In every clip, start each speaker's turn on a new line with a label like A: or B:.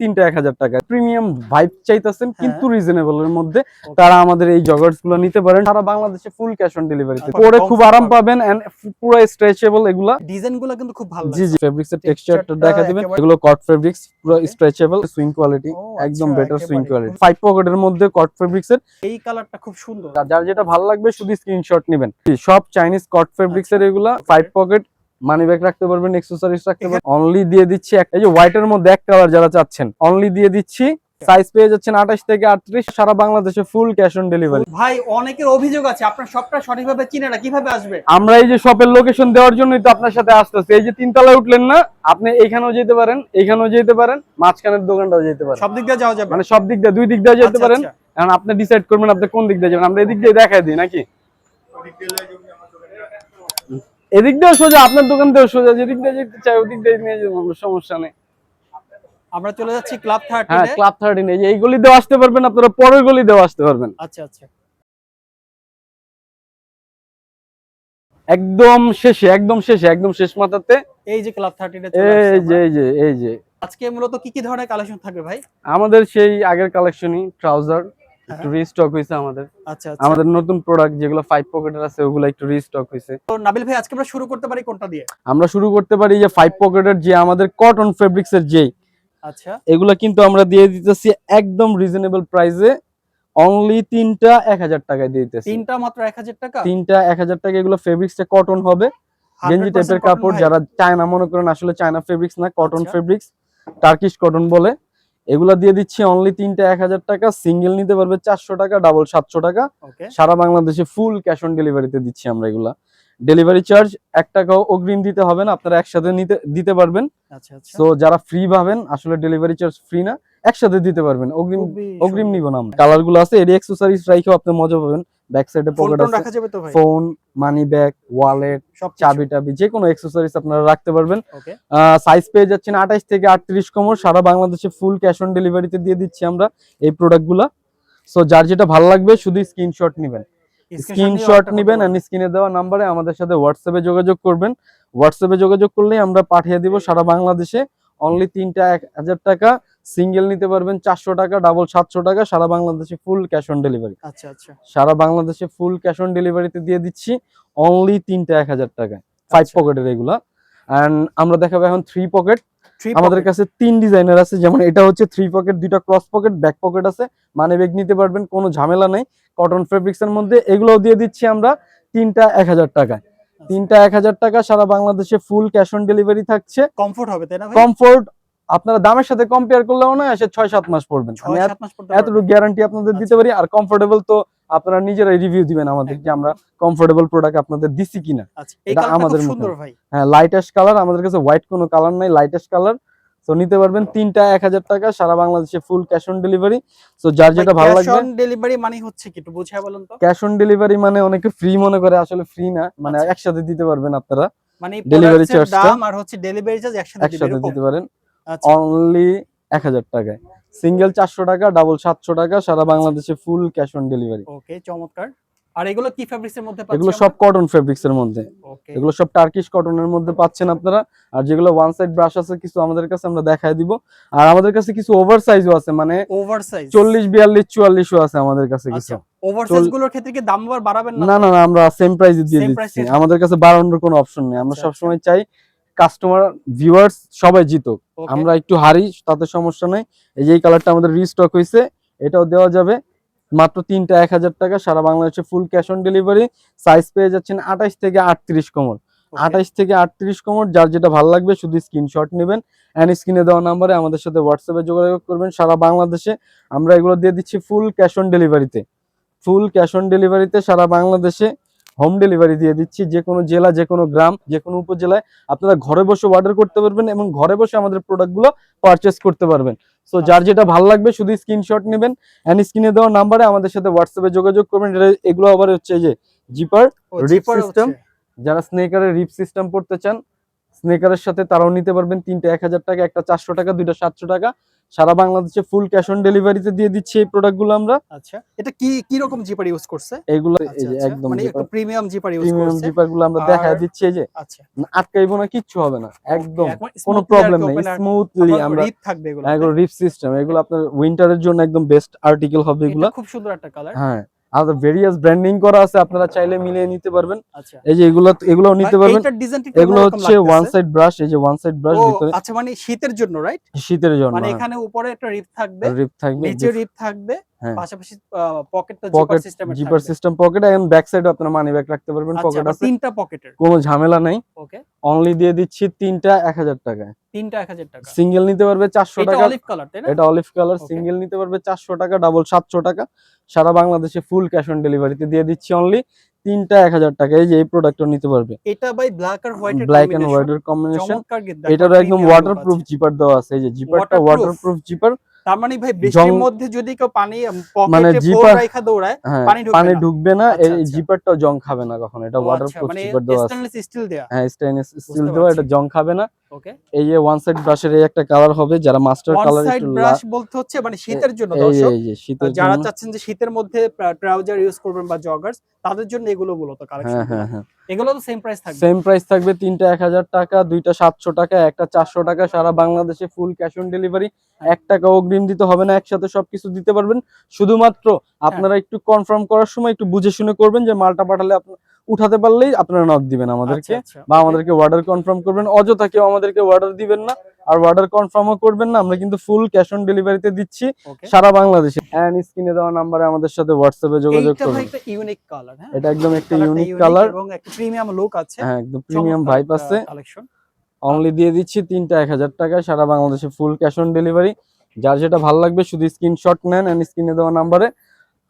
A: তিনটা এক হাজার টাকা। প্রিমিয়াম ভাইব চাইতেছেন কিন্তু রিজনেবল এর মধ্যে তারা আমাদের এই জগার্সগুলো নিতে পারেন। সারা বাংলাদেশে ফুল ক্যাশ অন ডেলিভারিতে
B: আচ্ছা,
A: পরে খুব আরাম
B: পাবেন।
A: এন্ড পুরো স্ট্রেচেবল এগুলা।
B: ডিজাইনগুলো কিন্তু খুব ভালো
A: জি জি ফেব্রিক্স এর টেক্সচারটা দেখা দিবেন। এগুলো কট ফেব্রিক্স পুরো স্ট্রেচেবল সুইং কোয়ালিটি একদম
B: আচ্ছা,
A: বেটার সুইং কোয়ালিটি ফাইভ পকেটের মধ্যে কট ফেব্রিক্স এর
B: এই কালারটা খুব সুন্দর।
A: যার যেটা ভালো লাগবে শুধু স্ক্রিনশট নেবেন। সব চাইনিজ কট ফেব্রিক্স এর এগুলা ফাইভ পকেট মানি ব্যাগ রাখতে পারবেন এক্সেসরিজ রাখতে পারবেন। অনলি দিয়ে দিচ্ছি এই যে হোয়াইট এর মধ্যে এক কালার যারা চাচ্ছেন অনলি দিয়ে দিচ্ছি। সাইজ পেয়ে যাচ্ছেন আঠাশ থেকে আটত্রিশ সারা বাংলাদেশে ফুল ক্যাশ অন ডেলিভারি
B: ভাই অনেকের অভিযোগ আছে আপনার সবটা সঠিকভাবে চিনে না কীভাবে আসবে?
A: আমরা এই যে শপের লোকেশন দেওয়ার জন্যই তো আপনার সাথে আসতেছি। এই যে তিনতলায় উঠলেন না আপনি এইখানেও যেতে পারেন এইখানেও যেতে পারেন মাঝখানের দোকানটাও যেতে পারেন।
B: সব দিক দিয়ে যাওয়া যাবে।
A: মানে সব দিক দিয়ে দুই দিক দিয়ে যেতে
B: আচ্ছা,
A: পারেন।
B: আচ্ছা।
A: এখন আপনি ডিসাইড করবেন আপনি কোন দিক দিয়ে যাবেন। আমরা এদিক দিয়ে দেখাই দিই নাকি? এদিক দিয়েও সোজা আপনার দোকান দিয়েও সোজা যেদিক দিয়ে যেতে চাই ওদিক দিয়ে নিয়ে যাব কোনো সমস্যা নেই।
B: আমরা চলে যাচ্ছি ক্লাব থার্টি
A: হ্যাঁ ক্লাব থার্টিন এই যে এই আসতে পারবেন আপনারা পরের গলি দিয়েও আসতে পারবেন।
B: আচ্ছা আচ্ছা।
A: একদম শেষে একদম শেষে একদম শেষ মাথাতে।
B: এই যে ক্লাব থার্টিটা
A: এই যে এই যে এই যে।
B: আজকে মূলত কি কি ধরনের কালেকশন থাকবে ভাই?
A: আমাদের সেই আগের কালেকশনই ট্রাউজার একটু
B: হ্যাঁ।
A: রিস্টক হয়েছে আমাদের।
B: আচ্ছা আচ্ছা।
A: আমাদের নতুন প্রোডাক্ট যেগুলো ফাইভ পকেটের আছে ওগুলো একটু রিস্টক হয়েছে
B: তো নাবিল ভাই আজকে আমরা শুরু করতে পারি কোনটা দিয়ে?
A: আমরা শুরু করতে পারি যে ফাইভ পকেটের যে আমাদের কটন ফেব্রিক্স এর যেই।
B: আচ্ছা।
A: এগুলো কিন্তু আমরা দিয়ে দিতেছি একদম রিজনেবল প্রাইসে অনলি তিনটা এক হাজার টাকায় দিয়ে দিতেছি।
B: তিনটা মাত্র এক হাজার টাকা?
A: তিনটা এক হাজার টাকা এগুলো ফেব্রিক্সটা কটন হবে। গেঞ্জি টাইপের কাপড় যারা চায়না মনে করেন আসলে চায়না ফেব্রিক্স না কটন। ফেব্রিক্স টার্কিশ কটন বলে। এগুলা দিয়ে দিচ্ছি অনলি তিনটা এক হাজার টাকা সিঙ্গেল নিতে পারবে চারশো টাকা ডাবল সাতশো টাকা। সারা বাংলাদেশে ফুল ক্যাশ অন ডেলিভারিতে দিচ্ছি আমরা এগুলা। ডেলিভারি চার্জ এক টাকাও অগ্রিম দিতে হবে না আপনারা একসাথে নিতে দিতে পারবেন।
B: তো আচ্ছা।
A: যারা ফ্রি ভাবেন আসলে ডেলিভারি চার্জ ফ্রি না একসাথে দিতে পারবেন। অগ্রিম অগ্রিম। নিব না কালারগুলো আছে এর এক্সেসরিজ রাইখেও আপনি মজা পাবেন। ব্যাক সাইডে পকেট আছে।
B: রাখা যাবে তো ভাই?
A: ফোন মানি ব্যাগ ওয়ালেট
B: সব
A: চাবি টাবি যে কোনো এক্সেসরিজ আপনারা রাখতে পারবেন। সাইজ পেয়ে যাচ্ছেন আঠাইশ থেকে আটত্রিশ কোমর। সারা বাংলাদেশে ফুল ক্যাশ অন ডেলিভারিতে দিয়ে দিচ্ছি আমরা এই প্রোডাক্টগুলো সো যার যেটা ভালো লাগবে শুধু স্ক্রিনশট নেবেন। স্ক্রিনশট নেবেন এন্ড স্ক্রিনে দেওয়া নাম্বারে আমাদের সাথে হোয়াটসঅ্যাপে যোগাযোগ করবেন। হোয়াটসঅ্যাপে যোগাযোগ করলেই আমরা পাঠিয়ে দিব সারা বাংলাদেশে। অনলি তিনটা এক হাজার টাকা। সিঙ্গেল নিতে পারবেন চারশো টাকা ডাবল সাতশো টাকা সারা বাংলাদেশে ফুল ক্যাশ অন ডেলিভারি
B: আচ্ছা আচ্ছা।
A: সারা বাংলাদেশে ফুল ক্যাশ অন ডেলিভারিতে দিয়ে দিচ্ছি অনলি তিনটা এক হাজার টাকা ফাইভ। পকেটের এগুলা। অ্যান্ড আমরা দেখাবো এখন থ্রি পকেট আমাদের কাছে তিন ডিজাইনের আছে যেমন এটা হচ্ছে থ্রি পকেট দুইটা ক্রস পকেট ব্যাক পকেট আছে। মানে ব্যাগ নিতে পারবেন কোনো ঝামেলা নেই। কটন ফেব্রিক্স এর মধ্যে এগুলোও দিয়ে দিচ্ছি আমরা তিনটা এক হাজার টাকায়।
B: আচ্ছা।
A: তিনটা এক হাজার টাকা সারা বাংলাদেশে ফুল ক্যাশ অন ডেলিভারি থাকছে।
B: কমফোর্ট হবে তাই না
A: কমফোর্ট আপনারা দামের সাথে কম্পেয়ার করলেও না এসে ছয় সাত মাস পড়বেন। এতটুকু গ্যারান্টি আপনাদের দিতে। পারি আর কমফোর্টেবল তো আপনারা নিজেরাই রিভিউ দিবেন আমাদের যে আমরা কমফোর্টেবল প্রোডাক্ট আপনাদের দিছি কিনা।
B: আচ্ছা
A: এটা আমাদের হ্যাঁ লাইটেস্ট কালার আমাদের কাছে হোয়াইট কোনো কালার নাই লাইটেস্ট কালার তো নিতে পারবেন তিনটা এক হাজার টাকা সারা বাংলাদেশে ফুল ক্যাশ অন ডেলিভারি তো যার যেটা ভালো লাগবে
B: ডেলিভারি মানে হচ্ছে কি একটু বুঝায় বলুন তো।
A: ক্যাশ অন ডেলিভারি মানে অনেকে ফ্রি মনে করে আসলে ফ্রি না। মানে
B: আচ্ছা।
A: একসাথে দিতে পারবেন আপনারা।
B: মানে
A: charge টা
B: দাম আর হচ্ছে ডেলিভারি চার্জ একসাথে?
A: দিতে পারেন। অনলি এক হাজার টাকায়। সিঙ্গেল চারশো টাকা ডাবল সাতশো টাকা সারা বাংলাদেশে full cash on delivery
B: okay চমৎকার। আর এগুলো কি ফেব্রিক্স এর মধ্যে
A: এগুলো সব কটন ফেব্রিক্স এর মধ্যে। এগুলো সব টার্কিশ কটনের মধ্যে পাচ্ছেন আপনারা। আর যেগুলো ওয়ান সাইড ব্রাশ আছে কিছু আমাদের কাছে আমরা দেখায় দিব। আর আমাদের কাছে কিছু ওভার সাইজও আছে মানে
B: ওভার সাইজ
A: চল্লিশ বিয়াল্লিশ চুয়াল্লিশও আছে আমাদের কাছে কিছু।
B: আচ্ছা ওভার সাইজগুলোর ক্ষেত্রে কি দাম বাড়াবেন না?
A: না না না আমরা সেম প্রাইসে দিয়ে দিচ্ছি। আমাদের কাছে বাড়ানোর কোনো অপশন নেই। আমরা
B: আচ্ছা,
A: সবসময় চাই কাস্টমার ভিউয়ার্স সবাই জিতুক। আমরা একটু হারি তাতে সমস্যা নেই। এই যে এই কালারটা আমাদের রিস্টক হয়েছে এটাও দেওয়া যাবে। মাত্র তিনটা এক হাজার টাকা সারা বাংলাদেশে full cash on delivery size পেয়ে যাচ্ছেন আঠাইশ থেকে আটত্রিশ কোমর. আঠাইশ থেকে আটত্রিশ কোমর যার যেটা ভালো লাগবে শুধু স্ক্রিনশট নেবেন। অ্যান্ড স্ক্রিনে দেওয়া নাম্বারে আমাদের সাথে হোয়াটসঅ্যাপে যোগাযোগ করবেন। সারা বাংলাদেশে আমরা এগুলো দিয়ে দিচ্ছি ফুল ক্যাশ অন ডেলিভারিতে ফুল ক্যাশ অন ডেলিভারিতে সারা বাংলাদেশে হোম ডেলিভারি দিয়ে দিচ্ছি। যে কোনো জেলা যে কোনো গ্রাম যে কোনো উপজেলায় আপনারা ঘরে বসে অর্ডার করতে পারবেন এবং ঘরে বসে আমাদের প্রোডাক্টগুলো পারচেস করতে পারবেন। সো যার যেটা ভালো লাগবে শুধু স্ক্রিনশট নেবেন অ্যান্ড স্ক্রিনে দেওয়া নাম্বারে আমাদের সাথে হোয়াটসঅ্যাপে যোগাযোগ করবেন। এগুলো আবার হচ্ছে যে জিপার system?
B: হচ্ছে।
A: যারা স্নেকারের রিপ সিস্টেম পড়তে চান স্নেকারের সাথে তারাও নিতে পারবেন। তিনটা এক হাজার টাকা একটা চারশো টাকা দুইটা সাতশো টাকা। সারা বাংলাদেশে ফুল ক্যাশ অন ডেলিভারিতে দিয়ে দিচ্ছি এই প্রোডাক্টগুলো আমরা।
B: আচ্ছা। এটা কি কি রকম জিপার ইউজ করছে?
A: এইগুলো এই
B: আচ্ছা, আচ্ছা।
A: একদম
B: মানে একটু প্রিমিয়াম জিপার ইউজ
A: প্রিমিয়াম
B: করছে।
A: জিপারগুলো আমরা দেখায় দিচ্ছি এই যে।
B: আচ্ছা।
A: আটকাইবো না কিচ্ছু হবে না। একদম। কোনো প্রবলেম নেই। স্মুথলি আমরা
B: রিপ থাকবে এগুলো
A: এগুলো রিপ সিস্টেম এগুলো আপনার উইন্টারের জন্য একদম বেস্ট আর্টিকেল হবে এগুলো।
B: খুব সুন্দর একটা কালার
A: হ্যাঁ। আর ভেরিয়াস ব্র্যান্ডিং করা আছে আপনারা চাইলে মিলিয়ে নিতে পারবেন।
B: আচ্ছা।
A: এই যে এগুলো এগুলো নিতে পারবেন। এগুলো হচ্ছে ওয়ান সাইড ব্রাশ এই যে ওয়ান সাইড ব্রাশ ভিতরে।
B: আচ্ছা মানে শীতের জন্য রাইট
A: শীতের জন্য
B: মানে এখানে উপরে একটা রিপ থাকবে
A: রিপ থাকবে
B: নিচে রিপ থাকবে। Zipper
A: pocket zipper system pocket এবং ব্যাক সাইডে আপনার মানি ব্যাগ রাখতে পারবেন
B: আচ্ছা
A: পকেট
B: আবার
A: আছে।
B: তিনটা পকেটের
A: কোনো ঝামেলা নাই।
B: ওকে
A: অনলি দিয়ে দিচ্ছি তিনটা এক হাজার টাকায়।
B: তিনটা 1000 টাকা।
A: সিঙ্গেল নিতে পারবে চারশো
B: এটা অলিভ কালার তাই না?
A: এটা অলিভ কালার সিঙ্গেল নিতে পারবে চারশো টাকা ডাবল সাতশো টাকা। সারা বাংলাদেশে ফুল ক্যাশ অন ডেলিভারিতে দিয়ে দিচ্ছি অনলি তিনটা এক হাজার টাকা। এই যে এই প্রোডাক্টটা নিতে পারবে।
B: এটা বাই ব্ল্যাক আর হোয়াইট
A: ব্ল্যাক এন্ড হোয়াইট এর কম্বিনেশন এটারও একদম
B: premium
A: ওয়াটার প্রুফ জিপার দেওয়া আছে। এই যে জিপারটা
B: Waterproof?
A: ওয়াটার প্রুফ জিপার
B: তার মানে ভাই বৃষ্টির মধ্যে যদি কেউ পানি
A: মানে জিপার-
B: রাখা দৌড়ায়
A: হ্যাঁ
B: পানি ঢুকবে
A: পানি
B: না।
A: ঢুকবে না
B: আচ্ছা,
A: এই
B: আচ্ছা।
A: জিপারটাও জং খাবে না কখন এটা
B: ও
A: ওয়াটার
B: আচ্ছা, মানে
A: জিপার দেওয়া
B: স্টেনলেস স্টিল দেওয়া
A: হ্যাঁ স্টেনলেস স্টিল দেওয়া এটা জং খাবে না
B: ওকে?
A: এই যে ওয়ান সাইড ব্রাশের এই একটা কালার হবে যারা মাস্টার
B: ওয়ান সাইড ব্রাশ বলতে হচ্ছে মানে শীতের জন্য দর্শক। যারা চাচ্ছেন যে শীতের মধ্যে ট্রাউজার ইউজ করবেন বা জগার্স তাদের জন্য এগুলো মূলত কালেকশন
A: হ্যাঁ হ্যাঁ হ্যাঁ।
B: এগুলো তো সেম প্রাইস থাকবে।
A: সেম প্রাইস থাকবে তিনটা এক হাজার টাকা দুইটা সাতশো টাকা একটা চারশো টাকা সারা বাংলাদেশে ফুল ক্যাশ অন ডেলিভারি এক টাকা অগ্রিম দিতে হবে না একসাথে সবকিছু দিতে পারবেন। শুধুমাত্র আপনারা একটু কনফার্ম করার সময় একটু বুঝে শুনে করবেন যে মালটা পাঠালে আপনার উঠাতে পারলেই আপনারা নক দিবেন আমাদেরকে
B: আচ্ছা, আচ্ছা,
A: বা আমাদেরকে অর্ডার কনফার্ম করবেন। অযথা কেউ আমাদেরকে অর্ডার দিবেন না। আর অর্ডার কনফার্মও করবেন না। আমরা কিন্তু ফুল ক্যাশ অন ডেলিভারিতে দিচ্ছি সারা বাংলাদেশে। অ্যান্ড স্ক্রিনে দেওয়া নাম্বারে আমাদের সাথে হোয়াটসঅ্যাপে যোগাযোগ করবেন
B: একটা ইউনিক কালার হ্যাঁ?
A: এটা একদম একটা ইউনিক কালার
B: এবং একটা প্রিমিয়াম লুক আছে।
A: হ্যাঁ একদম প্রিমিয়াম ভাইব আছে।
B: কালেকশন
A: অনলি দিয়ে দিচ্ছি তিনটা এক হাজার টাকা সারা বাংলাদেশে ফুল ক্যাশ অন ডেলিভারি যার যেটা ভালো লাগবে শুধু স্ক্রিনশট নেন অ্যান্ড স্ক্রিনে দেওয়া নাম্বারে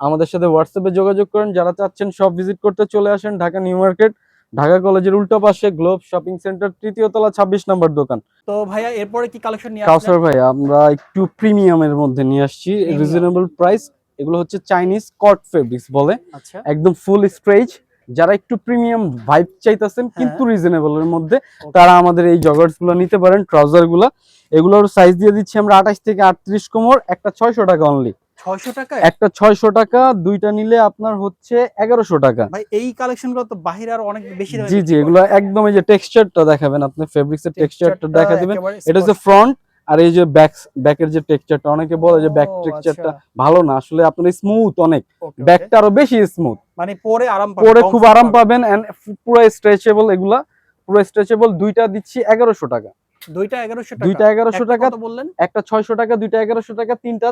A: আমাদের সাথে হোয়াটসঅ্যাপে যোগাযোগ করেন। যারা চাচ্ছেন সব ভিজিট করতে চলে আসেন ঢাকা নিউ মার্কেট ঢাকা কলেজের উল্টো পাশে গ্লোব শপিং সেন্টার তৃতীয় তলা ছাব্বিশ নম্বর দোকান।
B: তো ভাইয়া এরপরে কি কালেকশন নিয়ে
A: কাউসার ভাই আমরা একটু প্রিমিয়ামের মধ্যে নিয়ে আসছি। রিজনেবল প্রাইস এগুলো হচ্ছে চাইনিজ কট ফেব্রিক্স বলে।
B: আচ্ছা।
A: একদম ফুল স্ট্রেচ যারা একটু প্রিমিয়াম ভাইব চাইতেছেন। কিন্তু রিজনেবল এর মধ্যে তারা আমাদের এই জগার্সগুলো নিতে পারেন ট্রাউজারগুলা এগুলোর সাইজ দিয়ে দিচ্ছি আমরা আঠাশ থেকে আটত্রিশ কোমর একটা ছয়শো টাকা অনলি
B: 600 টাকা
A: একটা ছয়শো টাকা দুইটা নিলে আপনার হচ্ছে এগারোশো টাকা।
B: ভাই এই কালেকশনগুলো তো বাহিরে আর অনেক বেশি
A: জি জি এগুলো একদম এই যে টেক্সচারটা দেখাবেন আপনি ফেব্রিক্স এর টেক্সচারটা দেখা দিবেন। এটা হচ্ছে ফ্রন্ট আর এই যে ব্যাক ব্যাকের যে টেক্সচারটা অনেকে বলে যে ব্যাক টেক্সচারটা
B: আচ্ছা।
A: ভালো না আসলে আপনার স্মুথ অনেক. ব্যাকটা আরও বেশি স্মুথ
B: মানে পরে আরাম
A: পরে খুব আরাম পাবেন। এন্ড পুরো স্ট্রেচেবল এগুলা পুরো স্ট্রেচেবল দুইটা দিচ্ছি এগারোশো টাকা।
B: দুইটা 1100 টাকা।
A: দুইটা 1100
B: একটা
A: টাকা।
B: বললেন?
A: একটা ছয়শো টাকা দুইটা এগারোশো টাকা তিনটা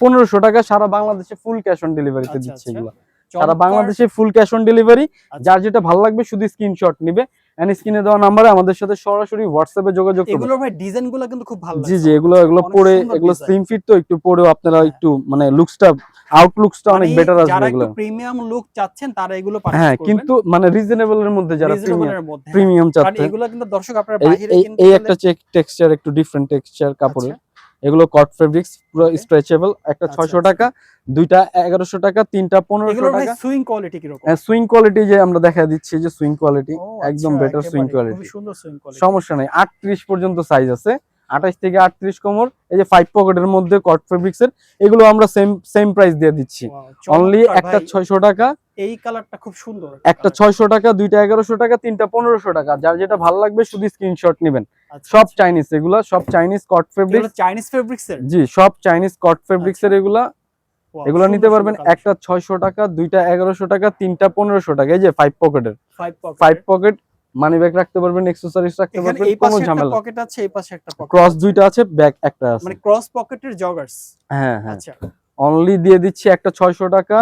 A: পনেরোশো টাকা সারা বাংলাদেশে ফুল ক্যাশ অন ডেলিভারিতে দিচ্ছে
B: আচ্ছা।
A: এগুলো। সারা বাংলাদেশে ফুল ক্যাশ অন ডেলিভারি। যার যেটা ভালো লাগবে শুধু স্ক্রিনশট নিবে। এন্ড স্ক্রিনে দেওয়া নাম্বারে আমাদের সাথে সরাসরি হোয়াটসঅ্যাপে যোগাযোগ করবে।
B: এগুলোর ভাই ডিজাইন কিন্তু খুব ভালো
A: জি জি এগুলো এগুলো পরে এগুলো স্লিম ফিট তো একটু পরেও আপনারা একটু মানে লুকসটা আউটলুকসটা অনেক
B: মানে
A: বেটার আসবে এগুলো
B: একটু প্রিমিয়াম লুক চাচ্ছেন তারা এগুলো
A: হ্যাঁ কিন্তু মানে রিজনেবল এর মধ্যে যারা প্রিমিয়াম
B: হ্যাঁ।
A: প্রিমিয়াম চাচ্ছেন
B: এগুলো কিন্তু দর্শক আপনারা
A: এই
B: বাইরে
A: একটা টেক্সচার একটু ডিফারেন্ট টেক্সচার কাপড়ের।
B: আচ্ছা,
A: এগুলো কট ফেব্রিক্স পুরো স্ট্রেচেবল একটা
B: আচ্ছা,
A: ছয়শো
B: আচ্ছা।
A: টাকা দুইটা এগারোশো টাকা তিনটা পনেরোশো টাকা।
B: সুইং কোয়ালিটি কি রকম
A: সুইং কোয়ালিটি যে আমরা দেখা দিচ্ছি যে সুইং কোয়ালিটি একদম
B: আচ্ছা,
A: বেটার সুইং কোয়ালিটি
B: খুবই সুন্দর সুইং কোয়ালিটি
A: সমস্যা নেই আটত্রিশ পর্যন্ত সাইজ আছে আঠাশ থেকে আটত্রিশ কোমর এই যে ফাইভ পকেটের মধ্যে কট ফেব্রিক্স এর এগুলো আমরা সেম সেম প্রাইস দিয়ে দিচ্ছি। অনলি একটা ছয়শো টাকা
B: এই কালারটা খুব সুন্দর
A: একটা ছয়শো টাকা দুইটা এগারোশো টাকা তিনটা পনেরোশো টাকা। যার যেটা ভালো লাগবে শুধু স্ক্রিনশট নেবেন।
B: আচ্ছা,
A: সব চাইনিজ এগুলা সব চাইনিজ কট ফেব্রিক
B: চাইনিজ ফেব্রিক্স
A: জি সব চাইনিজ কট ফেব্রিক্স এর এগুলা।
B: Wow,
A: এগুলো নিতে পারবেন একটা ছয়শো টাকা দুইটা এগারোশো টাকা তিনটা পনেরোশো টাকা। এই যে ফাইভ পকেটের ফাইভ পকেট মানি ব্যাগ রাখতে পারবেন এক্সেসরিজ রাখতে পারবেন
B: এই
A: কোনো ঝামেলা
B: পকেট আছে এই পাশে একটা পকেট
A: ক্রস দুইটা আছে ব্যাগ একটা আছে।
B: মানে ক্রস পকেটের জগার্স
A: হ্যাঁ হ্যাঁ।
B: আচ্ছা।
A: অনলি দিয়ে দিচ্ছি একটা ছয়শো টাকা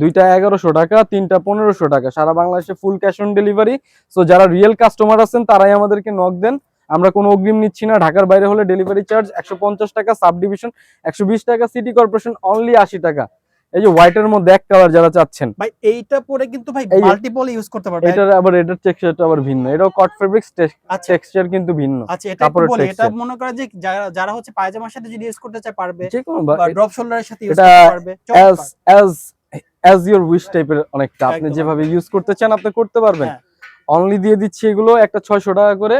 A: দুইটা এগারোশো টাকা তিনটা পনেরোশো টাকা। সারা বাংলাদেশে full cash on delivery so যারা রিয়েল কাস্টমার আছেন তারাই আমাদেরকে নক দেন। আমরা কোনো অগ্রিম নিচ্ছি না। ঢাকার বাইরে হলে ডেলিভারি চার্জ একশো পঞ্চাশ টাকা সাব ডিভিশন একশো বিশ টাকা সিটি কর্পোরেশন অনলি আশি টাকা। এই যে হোয়াইটের মধ্যে এক কালার যারা চাচ্ছেন।
B: ভাই এইটা পরে কিন্তু ভাই মাল্টিপল ইউজ করতে পারবে।
A: এটা আবার এটার টেক্সচারটা আবার ভিন্ন। এটাও কট ফেব্রিক্স
B: আচ্ছা।
A: টেক্সচার কিন্তু ভিন্ন।
B: আচ্ছা এটা বলি এটা মনে করে যে যারা যারা হচ্ছে পায়জামার সাথে যদি ইউজ করতে চায় পারবে।
A: যে কোনো
B: ড্রপ শোল্ডারের সাথে ইউজ করতে পারবে।
A: অ্যাজ
B: চমৎকার।
A: অ্যাজ ইউর উইশ টাইপের অনেকটা। আপনি যেভাবে ইউজ করতে চান আপনি করতে পারবেন।
B: হ্যাঁ।
A: অনলি দিয়ে দিচ্ছি এগুলো একটা ছয়শো টাকা করে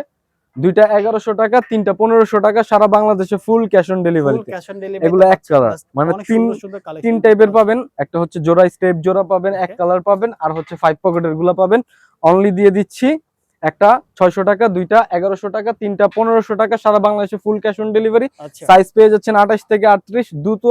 A: দুইটা এগারোশো টাকা তিনটা পনেরোশো টাকা সারা বাংলাদেশে ফুল ক্যাশ অন ডেলিভারি এগুলো এক কালার মানে তিন তিন টাইপের পাবেন একটা হচ্ছে জোড়া স্টেপ জোড়া পাবেন এক কালার পাবেন আর হচ্ছে ফাইভ পকেটেরগুলা পাবেন। অনলি দিয়ে দিচ্ছি একটা ছয়শো টাকা দুইটা এগারোশো টাকা তিনটা পনেরোশো টাকা সারা বাংলাদেশে full cash on delivery size পেয়ে যাচ্ছেন আঠাশ থেকে আটত্রিশ দ্রুত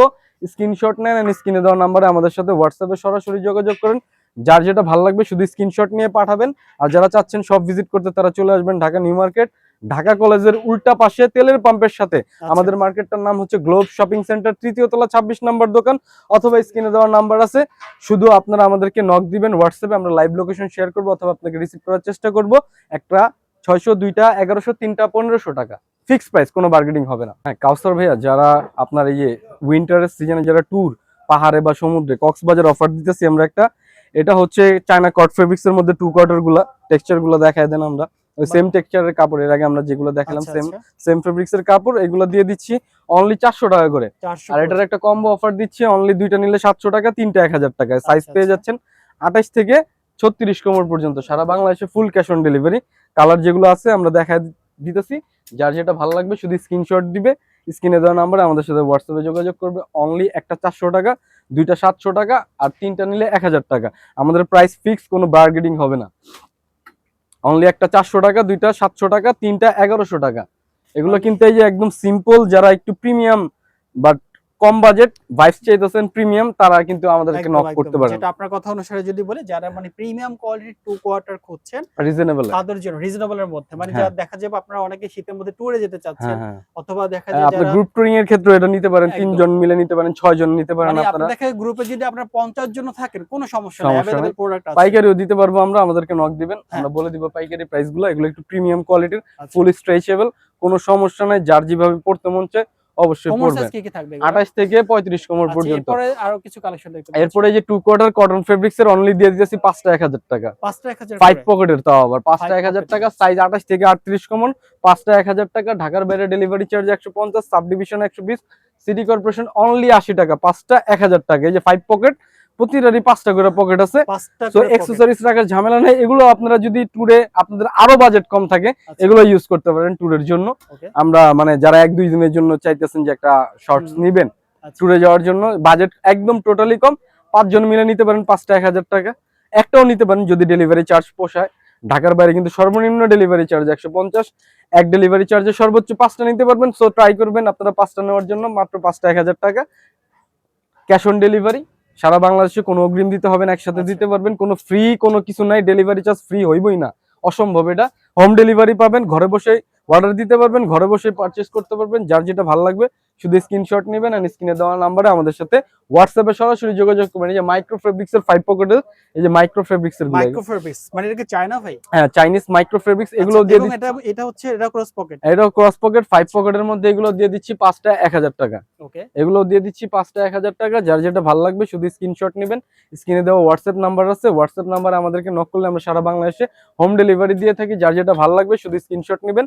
A: স্ক্রিনশট নেন স্ক্রিনে দেওয়া নাম্বারে আমাদের সাথে হোয়াটসঅ্যাপে সরাসরি যোগাযোগ করেন। যার যেটা ভালো লাগবে শুধু স্ক্রিনশট নিয়ে পাঠাবেন। আর যারা চাচ্ছেন সব ভিজিট করতে তারা চলে আসবেন ঢাকা নিউ মার্কেট। ঢাকা কলেজের উল্টা পাশে তেলের পাম্পের সাথে।
B: আচ্ছা।
A: আমাদের মার্কেটটার নাম হচ্ছে গ্লোব শপিং সেন্টার তৃতীয় তলা ছাব্বিশ নম্বর দোকান। অথবা স্ক্রিনে দেওয়ার নাম্বার আছে। শুধু আপনারা আমাদেরকে নক দিবেন হোয়াটসঅ্যাপে আমরা লাইভ লোকেশন শেয়ার করব অথবা আপনাকে রিসিভ করার চেষ্টা করব। একটা ছয়শো দুইটা এগারোশো তিনটা পনেরোশো টাকা। ফিক্সড প্রাইস কোনো বার্গেনিং হবে না। হ্যাঁ কাউসার ভাইয়া যারা আপনার এই যে উইন্টারের সিজনে যারা ট্যুর পাহাড়ে বা সমুদ্রে কক্সবাজার অফার দিতেছি আমরা একটা। এটা হচ্ছে চায়না কট ফেব্রিক্স এর মধ্যে টু কোয়ার্টারগুলা টেক্সচারগুলো দেখায় দেন আমরা। ওই সেম টেক্সচারের কাপড় এর আগে আমরা যেগুলো দেখালাম সেম সেম ফেব্রিক্স এর কাপড় এগুলো দিয়ে দিচ্ছি অনলি চারশো টাকা করে। আর এটার একটা কম্বো অফার দিচ্ছি অনলি দুইটা নিলে সাতশো টাকা তিনটা এক হাজার টাকায়। সাইজ
B: আচ্ছা,
A: পেয়ে
B: আচ্ছা।
A: যাচ্ছেন আঠাশ থেকে ছত্রিশ কোমর পর্যন্ত। সারা বাংলাদেশে full cash on delivery colour যেগুলো আছে আমরা দেখা দিতেছি। যার যেটা ভালো লাগবে শুধু স্ক্রিনশট দিবে স্ক্রিনে দেওয়া নাম্বারে আমাদের সাথে হোয়াটসঅ্যাপে যোগাযোগ করবে। অনলি একটা চারশো টাকা, দুইটা সাতশো টাকা, আর তিনটা নিলে এক হাজার টাকা। আমাদের প্রাইস ফিক্স কোনো বার্গেডিং হবে না। অনলি একটা চারশো টাকা, দুইটা সাতশো টাকা, তিনটা এগারোশো টাকা। এগুলো কিন্তু এই যে একদম সিম্পল যারা একটু প্রিমিয়াম বাট কম বাজেট ভাইস চাইতেছেন প্রিমিয়াম তারা কিন্তু আমাদেরকে নক করতে পারেন
B: যেটা আপনার কথা অনুসারে যদি বলে যারা মানে প্রিমিয়াম কোয়ালিটির টু কোয়ার্টার খুঁজছেন
A: রিজনেবল
B: তাদের জন্য রিজনেবল এর মধ্যে মানে
A: হ্যাঁ।
B: যারা দেখা যাবে আপনারা অনেকে শীতের মধ্যে ট্যুরে যেতে চাচ্ছেন
A: হ্যাঁ হ্যাঁ
B: অথবা দেখা
A: হ্যাঁ,
B: যায়
A: আপনার গ্রুপ টুরিং এর ক্ষেত্রে এটা নিতে পারেন। তিনজন মিলে নিতে পারেন ছয় জন নিতে পারেন
B: মানে আপনি
A: আপনারা
B: দেখে গ্রুপে যদি আপনার পঞ্চাশ জন থাকেন কোনো সমস্যা নেই
A: নেই।
B: প্রোডাক্ট আছে
A: পাইকারিও দিতে পারব আমরা আমাদেরকে নক দিবেন
B: হ্যাঁ।
A: আমরা বলে দিব পাইকারি প্রাইসগুলো এগুলো একটু প্রিমিয়াম কোয়ালিটির। ফুল স্ট্রেচেবল কোনো সমস্যা নাই যার যেভাবে পড়তে মন চায় অবশ্যই
B: কোমর
A: পড়বেন
B: সাইজ কি কি থাকবে এগুলো?
A: আঠাশ থেকে পঁয়ত্রিশ কোমর
B: আচ্ছা,
A: পর্যন্ত।
B: এরপরে আরও কিছু কালেকশন দেখতে
A: এরপরে যে টু কোয়ার্টার কটন ফেব্রিক্স এর অনলি দিয়ে দিতেছি পাঁচটা এক হাজার টাকা।
B: পাঁচটা এক হাজার
A: ফাইভ পকেটের তাও আবার পাঁচটা
B: Five
A: এক হাজার
B: pocket।
A: টাকা সাইজ আঠাশ থেকে আটত্রিশ কমন পাঁচটা এক হাজার টাকা ঢাকার বাইরে ডেলিভারি চার্জ একশো পঞ্চাশ সাব ডিভিশন একশো বিশ সিটি কর্পোরেশন অনলি আশি টাকা পাঁচটা এক হাজার টাকা। এই যে ফাইভ পকেট প্রতিটারই পাঁচটা করে পকেট আছে। তো রাখার ঝামেলা নেই। এগুলো আপনারা যদি ট্যুরে আপনাদের আরও বাজেট কম থাকে
B: আচ্ছা,
A: এগুলো ইউজ করতে পারেন ট্যুরের জন্য। আমরা মানে যারা এক দুই দিনের জন্য চাইতেছেন যে একটা শর্টস। নিবেন
B: আচ্ছা।
A: ট্যুরে যাওয়ার জন্য বাজেট একদম টোটালি কম। পাঁচজন মিলে নিতে পারেন পাঁচটা এক হাজার টাকা। একটাও নিতে পারেন যদি ডেলিভারি চার্জ পোষায়। ঢাকার বাইরে কিন্তু সর্বনিম্ন ডেলিভারি চার্জ একশো পঞ্চাশ। এক ডেলিভারি চার্জে সর্বোচ্চ পাঁচটা নিতে পারবেন। সো ট্রাই করবেন আপনারা পাঁচটা নেওয়ার জন্য মাত্র পাঁচটা এক হাজার টাকা। ক্যাশ অন ডেলিভারি সারা বাংলাদেশে কোনো অগ্রিম দিতে হবে না একসাথে
B: আচ্ছা।
A: দিতে পারবেন কোনো ফ্রি কোনো কিছু নাই ডেলিভারি চার্জ ফ্রি হইবই না অসম্ভব এটা হোম ডেলিভারি পাবেন ঘরে বসে অর্ডার দিতে পারবেন ঘরে বসে পারচেস করতে পারবেন যার যেটা ভালো লাগবে শুধু স্ক্রিনশট নেবেন আর স্ক্রিনে দেওয়া নাম্বারে আমাদের সাথে হোয়াটসঅ্যাপে সরাসরি যোগাযোগ করবেন। এই যে মাইক্রো ফেব্রিক্স এর ফাইভ পকেটের এই যে মাইক্রো ফেব্রিক্স এর
B: মাইক্রো ফেব্রিক্স মানে এটা কি চায়না ভাই?
A: হ্যাঁ চাইনিজ মাইক্রো ফেব্রিক্স এগুলো দিয়ে দিচ্ছি।
B: এটা এটা হচ্ছে এটা ক্রস পকেট
A: এটা ক্রস পকেট ফাইভ পকেটের মধ্যে এগুলো দিয়ে দিচ্ছি পাঁচটা এক হাজার টাকা।
B: ওকে
A: এগুলো দিয়ে দিচ্ছি পাঁচটা এক হাজার টাকা। যার যেটা ভালো লাগবে শুধু স্ক্রিনশট নেবেন। স্ক্রিনে দেওয়া হোয়াটসঅ্যাপ নাম্বার আছে। হোয়াটসঅ্যাপ নাম্বারে আমাদেরকে নক করলে আমরা সারা বাংলাদেশে হোম ডেলিভারি দিয়ে থাকি। যার যেটা ভালো লাগবে শুধু স্ক্রিনশট নেবেন।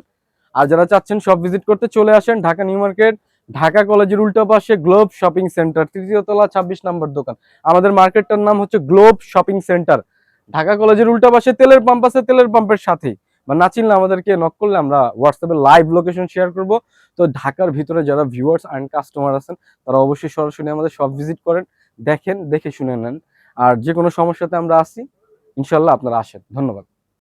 A: আর যারা চাচ্ছেন সব ভিজিট করতে চলে আসেন। ঢাকা নিউ মার্কেট ঢাকা কলেজের উল্টো পাশে গ্লোব শপিং সেন্টার, তৃতীয় তলা, ছাব্বিশ নম্বর দোকান। আমাদের মার্কেটটার নাম হচ্ছে গ্লোব শপিং সেন্টার। ঢাকা কলেজের উল্টো পাশে তেলের পাম্প আছে, তেলের পাম্পের সাথেই। বা না চিনলে আমাদেরকে নক করলে আমরা হোয়াটসঅ্যাপে লাইভ লোকেশন শেয়ার করব। তো ঢাকার ভিতরে যারা ভিউয়ার্স অ্যান্ড কাস্টমার আছেন, তারা অবশ্যই সরাসরি আমাদের সব ভিজিট করেন, দেখেন, দেখে শুনে নেন। আর যে কোনো সমস্যাতে আমরা আসি, ইনশাল্লাহ আপনারা আসেন। ধন্যবাদ।